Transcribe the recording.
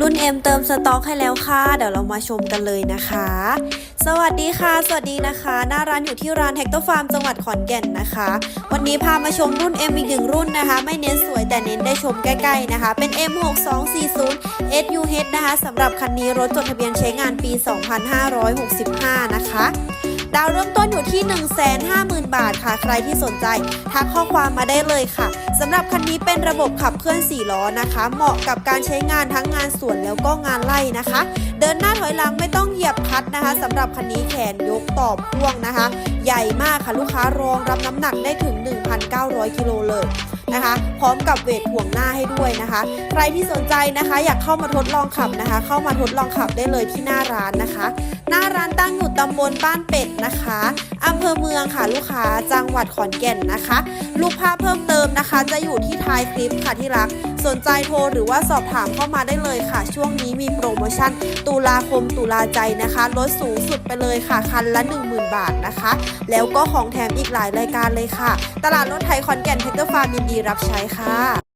รุ่น M เติมสต็อกให้แล้วค่ะ เดี๋ยวเรามาชมกันเลยนะคะ สวัสดีค่ะ สวัสดีนะคะ หน้าร้านอยู่ที่ร้านแฮกเตอร์ฟาร์มจังหวัดขอนแก่นนะคะ วันนี้พามาชมรุ่น M อีกหนึ่งรุ่นนะคะ ไม่เน้นสวยแต่เน้นได้ชมใกล้ๆนะคะ เป็น M6240 SUH นะคะสำหรับคันนี้รถจดทะเบียนใช้งานปี 2565 นะคะ ดาวเริ่มต้นอยู่ที่ 150,000 บาทค่ะ ใครที่สนใจทักข้อความมาได้เลยค่ะ สำหรับคันนี้เป็นระบบขับเคลื่อน 4 ล้อนะคะ เหมาะกับการใช้งานทั้งงานสวนแล้วก็งานไล่นะคะ เดินหน้าถอยหลังไม่ต้องเหยียบคัดนะคะสำหรับคันนี้แขนยกต่อพ่วงนะคะ ใหญ่มากค่ะลูกค้ารองรับน้ำหนักได้ถึง 1,900 กิโลเลยนะคะ พร้อมกับเวทห่วงหน้าให้ด้วยนะคะ ใครที่สนใจนะคะ อยากเข้ามาทดลองขับนะคะ เข้ามาทดลองขับได้เลยที่หน้าร้านนะคะ หน้าร้านตั้งอยู่ตำบลบ้านเป็ดนะคะอำเภอเมืองค่ะลูกค้าจังหวัดขอนแก่นนะคะ ลูกภาพเพิ่มเติมนะคะ จะอยู่ที่ท้ายคลิปค่ะที่รัก สนใจโทรหรือว่าสอบถามเข้ามาได้เลยค่ะ ช่วงนี้มีโปรโมชั่น ตุลาคมตุลาใจนะคะลดสูงสุดไปเลยค่ะ คันละ 10,000 บาทนะคะ แล้วก็ของแถมอีกหลายรายการเลยค่ะ ตลาดรถไทยขอนแก่นเทคเตอร์ฟาร์มยินดีรับใช้ค่ะ